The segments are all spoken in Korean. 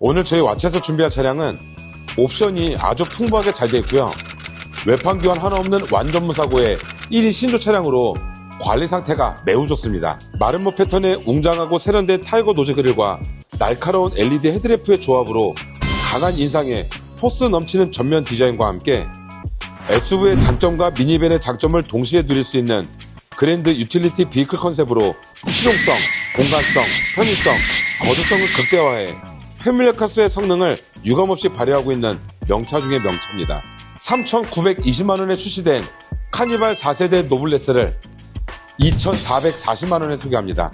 오늘 저희 와치에서 준비한 차량은 옵션이 아주 풍부하게 잘 되어 있고요. 외판 교환 하나 없는 완전 무사고의 1위 신조 차량으로 관리 상태가 매우 좋습니다. 마름모 패턴의 웅장하고 세련된 타이거 노즈 그릴과 날카로운 LED 헤드램프의 조합으로 강한 인상에 포스 넘치는 전면 디자인과 함께 SUV의 장점과 미니밴의 장점을 동시에 누릴 수 있는 그랜드 유틸리티 비클 컨셉으로 실용성, 공간성, 편의성, 거주성을 극대화해 패밀리카스의 성능을 유감없이 발휘하고 있는 명차 중의 명차입니다. 3,920만원에 출시된 카니발 4세대 노블레스를 2,440만원에 소개합니다.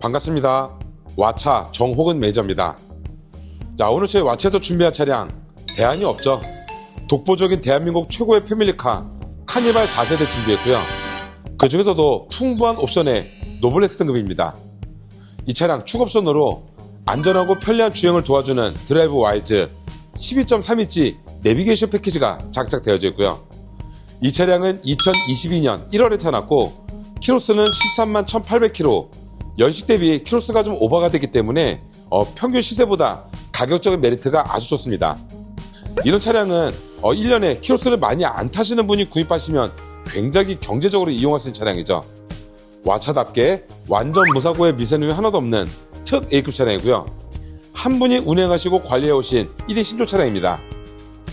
반갑습니다. 와차 정호근 매니저입니다. 자, 오늘 저희 와차에서 준비한 차량 대안이 없죠. 독보적인 대한민국 최고의 패밀리카 카니발 4세대 준비했고요. 그 중에서도 풍부한 옵션의 노블레스 등급입니다. 이 차량 축옵션으로 안전하고 편리한 주행을 도와주는 드라이브 와이즈 12.3인치 내비게이션 패키지가 장착되어져 있고요. 이 차량은 2022년 1월에 태어났고 키로수는 13만 1800km 연식 대비 키로수가 좀 오버가 됐기 때문에 어, 평균 시세보다 가격적인 메리트가 아주 좋습니다. 이런 차량은 어, 1년에 키로수를 많이 안 타시는 분이 구입하시면 굉장히 경제적으로 이용할 수 있는 차량이죠. 와차답게 완전 무사고의 미세누이 하나도 없는 특 A급 차량이고요. 한 분이 운행하시고 관리해 오신 1위 신조 차량입니다.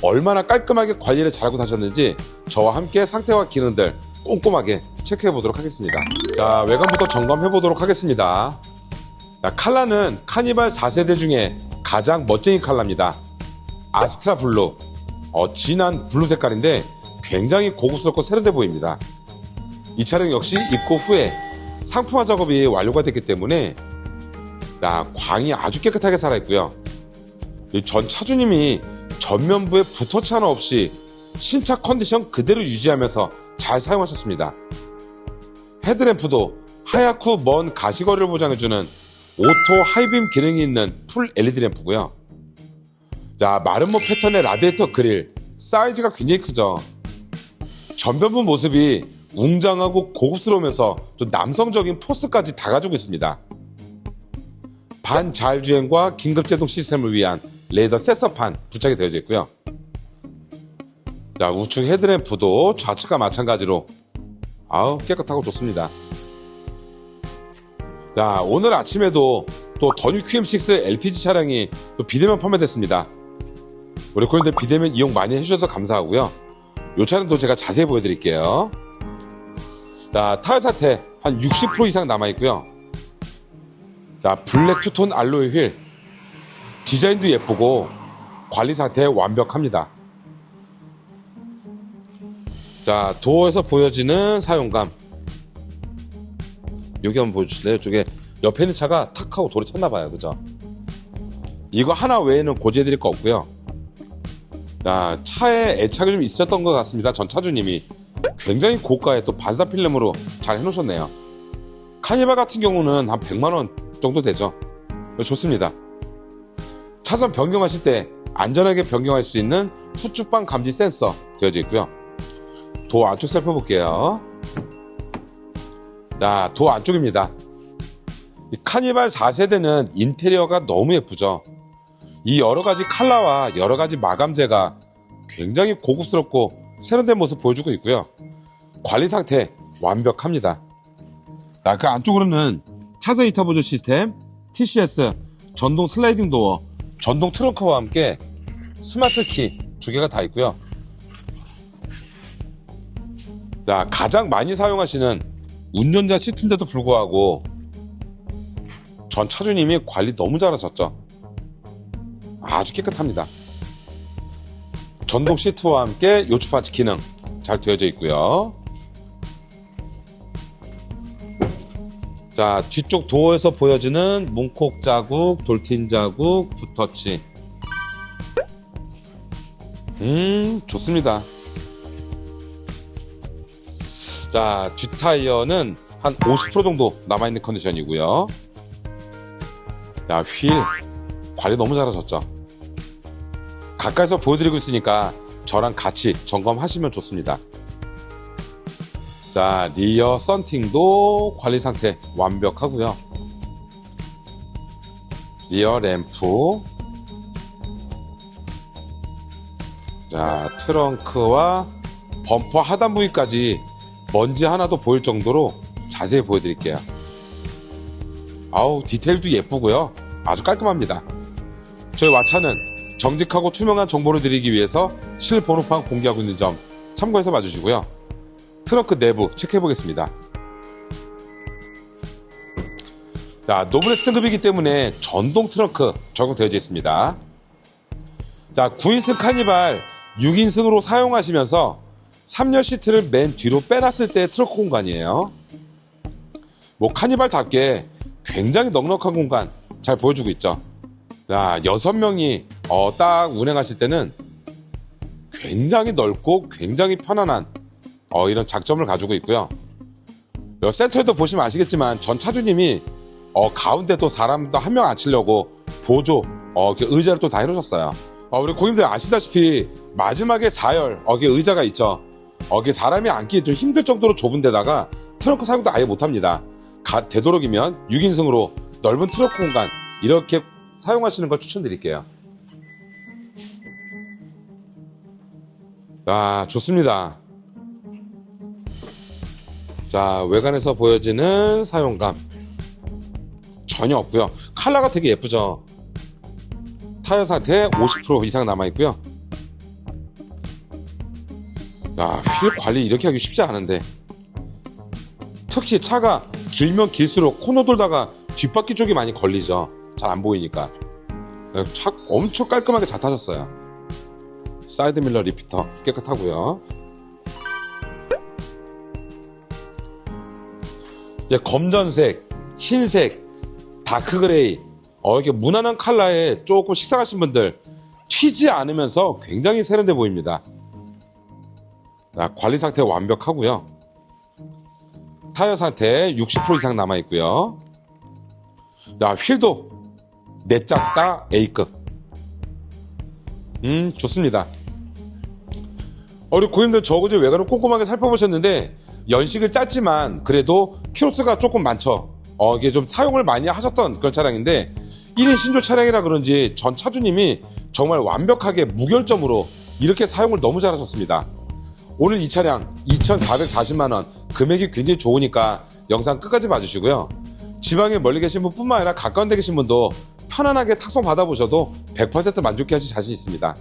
얼마나 깔끔하게 관리를 잘하고 타셨는지 저와 함께 상태와 기능들 꼼꼼하게 체크해 보도록 하겠습니다. 자, 외관부터 점검해 보도록 하겠습니다. 자, 칼라는 카니발 4세대 중에 가장 멋쟁이 칼라입니다. 아스트라 블루. 어, 진한 블루 색깔인데 굉장히 고급스럽고 세련돼 보입니다. 이 차량 역시 입고 후에 상품화 작업이 완료가 됐기 때문에 자, 광이 아주 깨끗하게 살아있고요. 이전 차주님이 전면부에 붓터치 하나 없이 신차 컨디션 그대로 유지하면서 잘 사용하셨습니다. 헤드램프도 하얗고 먼 가시거리를 보장해주는 오토 하이빔 기능이 있는 풀 LED 램프고요. 자, 마름모 패턴의 라디에이터 그릴 사이즈가 굉장히 크죠. 전면부 모습이 웅장하고 고급스러우면서 좀 남성적인 포스까지 다 가지고 있습니다. 반자율주행과 긴급제동 시스템을 위한 레이더 센서판 부착이 되어져 있고요. 자, 우측 헤드램프도 좌측과 마찬가지로 아우 깨끗하고 좋습니다. 자, 오늘 아침에도 또 더뉴 QM6 LPG 차량이 또 비대면 판매됐습니다. 우리 고객님들 비대면 이용 많이 해주셔서 감사하고요. 이 차량도 제가 자세히 보여드릴게요. 자, 타일 상태 한 60% 이상 남아 있고요. 자, 블랙 투톤 알로이 휠. 디자인도 예쁘고 관리 상태 완벽합니다. 자, 도어에서 보여지는 사용감. 여기 한번 보여주실래요? 이쪽에 옆에 있는 차가 탁 하고 돌에 쳤나 봐요. 그죠? 이거 하나 외에는 고지해드릴 거 없고요. 자, 차에 애착이 좀 있었던 것 같습니다. 전 차주님이. 굉장히 고가의 또 반사 필름으로 잘 해놓으셨네요. 카니발 같은 경우는 한 100만원 정도 되죠. 좋습니다. 차선 변경하실 때 안전하게 변경할 수 있는 후축방 감지 센서 되어져 있고요. 도 안쪽 살펴볼게요. 자, 도 안쪽입니다. 이 카니발 4세대는 인테리어가 너무 예쁘죠. 이 여러 가지 컬러와 여러 가지 마감재가 굉장히 고급스럽고 세련된 모습 보여주고 있고요. 관리 상태 완벽합니다. 자, 그 안쪽으로는 차선 이타 보조 시스템, TCS, 전동 슬라이딩 도어, 전동 트렁크와 함께 스마트 키 두 개가 다 있고요. 자, 가장 많이 사용하시는 운전자 시트인데도 불구하고 전 차주님이 관리 너무 잘하셨죠. 아주 깨끗합니다. 전동 시트와 함께 요추 파츠 기능 잘 되어져 있고요. 자, 뒤쪽 도어에서 보여지는 문콕 자국, 돌틴 자국, 붓터치. 음, 좋습니다. 자, 뒷타이어는 한 50% 정도 남아있는 컨디션이고요. 자, 휠. 관리 너무 잘하셨죠? 가까이서 보여드리고 있으니까 저랑 같이 점검하시면 좋습니다. 자, 리어 썬팅도 관리 상태 완벽하고요. 리어 램프. 자, 트렁크와 범퍼 하단 부위까지 먼지 하나도 보일 정도로 자세히 보여드릴게요. 아우, 디테일도 예쁘고요. 아주 깔끔합니다. 저희 왓차는 정직하고 투명한 정보를 드리기 위해서 실번호판 공개하고 있는 점 참고해서 봐주시고요. 트렁크 내부 체크해 보겠습니다. 자, 노블레스 등급이기 때문에 전동 트렁크 적용되어 있습니다. 자, 9인승 카니발 6인승으로 사용하시면서 3열 시트를 맨 뒤로 빼놨을 때 트렁크 공간이에요. 뭐 카니발답게 굉장히 넉넉한 공간 잘 보여주고 있죠. 자, 6명이 어, 딱 운행하실 때는 굉장히 넓고 굉장히 편안한 어, 이런 장점을 가지고 있고요. 여 센터에도 보시면 아시겠지만 전 차주님이 어, 가운데 또 사람도 한 명 앉히려고 보조 어, 의자를 또 다 해놓으셨어요. 어, 우리 고객님들 아시다시피 마지막에 4열 어, 의자가 있죠. 어, 사람이 앉기 좀 힘들 정도로 좁은 데다가 트렁크 사용도 아예 못합니다. 가, 되도록이면 6인승으로 넓은 트렁크 공간 이렇게 사용하시는 걸 추천드릴게요. 아, 좋습니다. 자, 외관에서 보여지는 사용감. 전혀 없고요. 컬러가 되게 예쁘죠. 타이어 상태 50% 이상 남아 있고요. 야, 휠 관리 이렇게 하기 쉽지 않은데. 특히 차가 길면 길수록 코너 돌다가 뒷바퀴 쪽이 많이 걸리죠. 잘 안 보이니까. 차 엄청 깔끔하게 잘 타셨어요. 사이드 밀러 리피터 깨끗하고요. 이제 검정색, 흰색, 다크 그레이, 어, 이렇게 무난한 컬러에 조금 식상하신 분들 튀지 않으면서 굉장히 세련돼 보입니다. 자, 관리 상태 완벽하고요. 타이어 상태 60% 이상 남아 있고요. 자, 휠도 내짝다 A급. 음, 좋습니다. 어, 우리 고객님들 저그제 외관을 꼼꼼하게 살펴보셨는데 연식을 짧지만 그래도 키로수가 조금 많죠. 어, 이게 좀 사용을 많이 하셨던 그런 차량인데 1인 신조 차량이라 그런지 전 차주님이 정말 완벽하게 무결점으로 이렇게 사용을 너무 잘하셨습니다. 오늘 이 차량 2,440만원 금액이 굉장히 좋으니까 영상 끝까지 봐주시고요. 지방에 멀리 계신 분뿐만 아니라 가까운 데 계신 분도 편안하게 탁송 받아보셔도 100% 만족해 하실 자신 있습니다.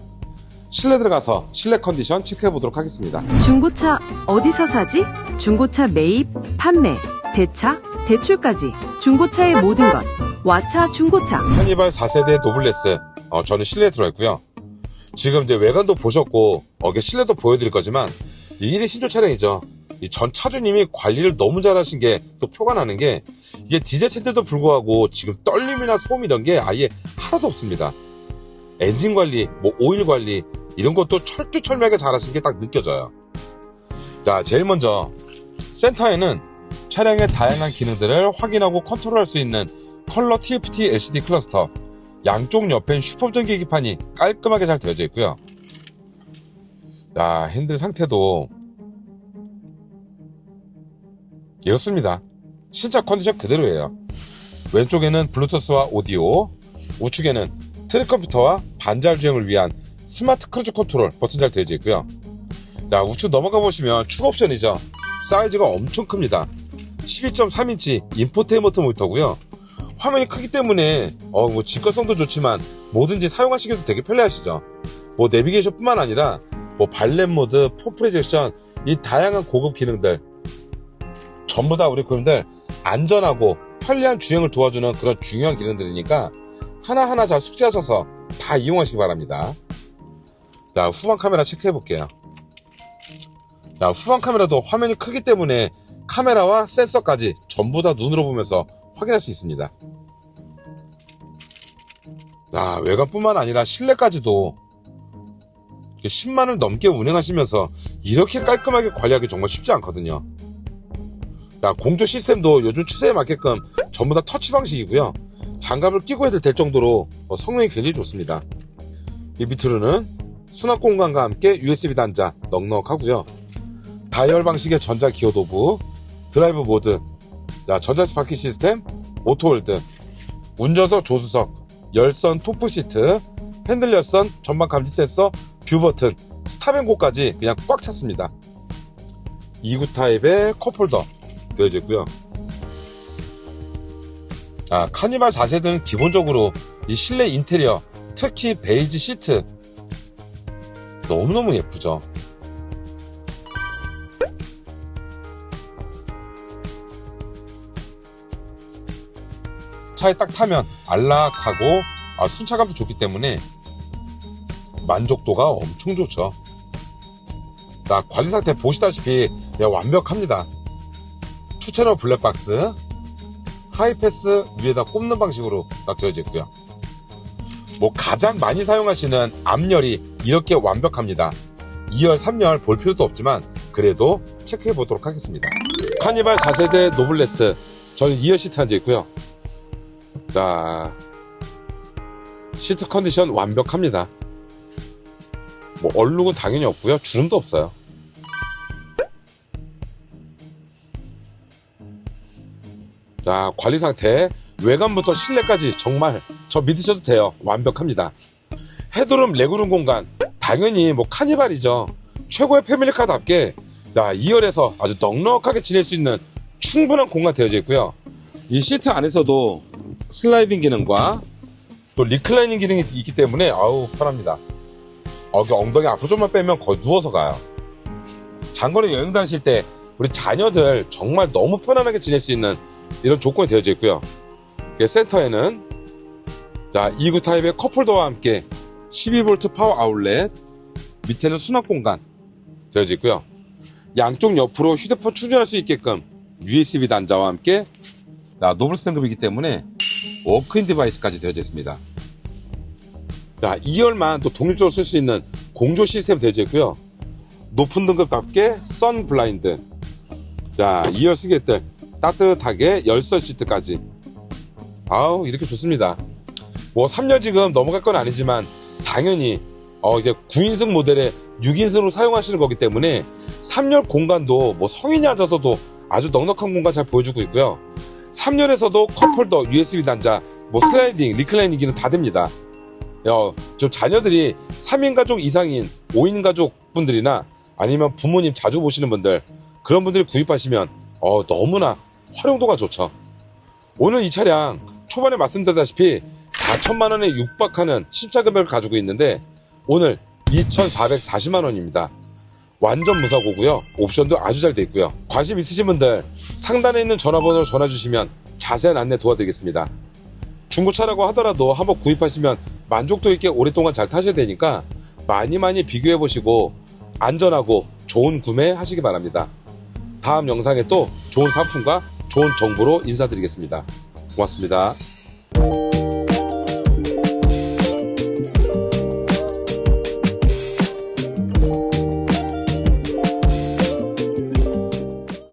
실내 들어가서 실내 컨디션 체크해 보도록 하겠습니다. 중고차 어디서 사지? 중고차 매입, 판매, 대차, 대출까지 중고차의 모든 것. 와차 중고차. 카니발 4세대 노블레스 어, 저는 실내에 들어 있고요. 지금 이제 외관도 보셨고 어, 이게 실내도 보여드릴 거지만 이 1위 신조 차량이죠. 이전 차주님이 관리를 너무 잘하신 게 또 표가 나는 게 이게 디젤 차인데도 불구하고 지금 떨림이나 소음 이런 게 아예 하나도 없습니다. 엔진 관리, 뭐 오일 관리 이런 것도 철두철미하게 잘하신 게 딱 느껴져요. 자, 제일 먼저 센터에는 차량의 다양한 기능들을 확인하고 컨트롤할 수 있는 컬러 TFT LCD 클러스터 양쪽 옆엔 슈퍼전 계기판이 깔끔하게 잘 되어져 있고요. 자, 핸들 상태도 이렇습니다. 신차 컨디션 그대로예요. 왼쪽에는 블루투스와 오디오, 우측에는 트랙 컴퓨터와 반잘 주행을 위한 스마트 크루즈 컨트롤 버튼 잘 되어져 있고요. 자, 우측 넘어가 보시면 추가 옵션이죠. 사이즈가 엄청 큽니다. 12.3인치 인포테인먼트 모니터고요. 화면이 크기 때문에 어, 뭐 직관성도 좋지만 뭐든지 사용하시기도 되게 편리하시죠. 뭐 내비게이션뿐만 아니라 뭐 발렛 모드, 포 프로젝션 이 다양한 고급 기능들 전부 다 우리 고객님들 안전하고 편리한 주행을 도와주는 그런 중요한 기능들이니까 하나하나 잘 숙지하셔서 다 이용하시기 바랍니다. 자, 후방 카메라 체크해 볼게요. 자, 후방 카메라도 화면이 크기 때문에 카메라와 센서까지 전부 다 눈으로 보면서 확인할 수 있습니다. 자, 외관뿐만 아니라 실내까지도 10만을 넘게 운행하시면서 이렇게 깔끔하게 관리하기 정말 쉽지 않거든요. 자, 공조 시스템도 요즘 추세에 맞게끔 전부 다 터치 방식이고요. 장갑을 끼고 해도 될 정도로 어, 성능이 굉장히 좋습니다. 이 밑으로는 수납 공간과 함께 USB 단자 넉넉하고요. 다이얼 방식의 전자 기어 도구, 드라이브 모드, 자, 전자 스파키 시스템, 오토홀드, 운전석 조수석, 열선 토프 시트, 핸들 열선, 전방 감지 센서, 뷰 버튼, 스탑앤고까지 그냥 꽉 찼습니다. 2구 타입의 컵홀더 되어져 있고요. 아, 카니발 4세대는 기본적으로 이 실내 인테리어, 특히 베이지 시트 너무너무 예쁘죠. 차에 딱 타면 안락하고 아, 순차감도 좋기 때문에 만족도가 엄청 좋죠. 자, 관리 상태 보시다시피 그냥 완벽합니다. 투채널 블랙박스, 하이패스 위에다 꼽는 방식으로 다 되어져 있고요. 뭐 가장 많이 사용하시는 앞열이 이렇게 완벽합니다. 2열, 3열 볼 필요도 없지만 그래도 체크해 보도록 하겠습니다. 카니발 4세대 노블레스 저는 2열 시트 앉아 있고요. 자 시트 컨디션 완벽합니다. 뭐 얼룩은 당연히 없고요. 주름도 없어요. 자, 관리 상태. 외관부터 실내까지 정말 저 믿으셔도 돼요. 완벽합니다. 헤드룸, 레그룸 공간. 당연히 뭐 카니발이죠. 최고의 패밀리카답게 자, 2열에서 아주 넉넉하게 지낼 수 있는 충분한 공간 되어져 있고요. 이 시트 안에서도 슬라이딩 기능과 또 리클라이닝 기능이 있기 때문에 아우 편합니다. 어, 그 엉덩이 앞으로 좀만 빼면 거의 누워서 가요. 장거리 여행 다니실 때 우리 자녀들 정말 너무 편안하게 지낼 수 있는 이런 조건이 되어져 있고요. 그 센터에는 자 2구 타입의 컵홀더와 함께 12V 파워 아울렛 밑에는 수납 공간 되어져 있고요. 양쪽 옆으로 휴대폰 충전할 수 있게끔 USB 단자와 함께 자, 노블스 등급이기 때문에 워크인 디바이스까지 되어져 있습니다. 자, 2열만 또 독립적으로 쓸 수 있는 공조 시스템 되어져 있고요. 높은 등급답게 선 블라인드. 자, 2열 승객들 따뜻하게 열선 시트까지. 아우, 이렇게 좋습니다. 뭐 3열 지금 넘어갈 건 아니지만 당연히 어 이제 9인승 모델의 6인승으로 사용하시는 거기 때문에 3열 공간도 뭐 성인이 앉아서도 아주 넉넉한 공간 잘 보여주고 있고요. 3열에서도 컵홀더, USB 단자, 뭐 슬라이딩, 리클라이닝 기능 다 됩니다. 어, 저 자녀들이 3인 가족 이상인 5인 가족 분들이나 아니면 부모님 자주 보시는 분들 그런 분들이 구입하시면 어, 너무나 활용도가 좋죠. 오늘 이 차량 초반에 말씀드렸다시피 4천만 원에 육박하는 신차 금액을 가지고 있는데 오늘 2,440만 원입니다. 완전 무사고고요. 옵션도 아주 잘 돼 있고요. 관심 있으신 분들 상단에 있는 전화번호로 전화 주시면 자세한 안내 도와드리겠습니다. 중고차라고 하더라도 한번 구입하시면 만족도 있게 오랫동안 잘 타셔야 되니까 많이 많이 비교해 보시고 안전하고 좋은 구매 하시기 바랍니다. 다음 영상에 또 좋은 상품과 좋은 정보로 인사드리겠습니다. 고맙습니다.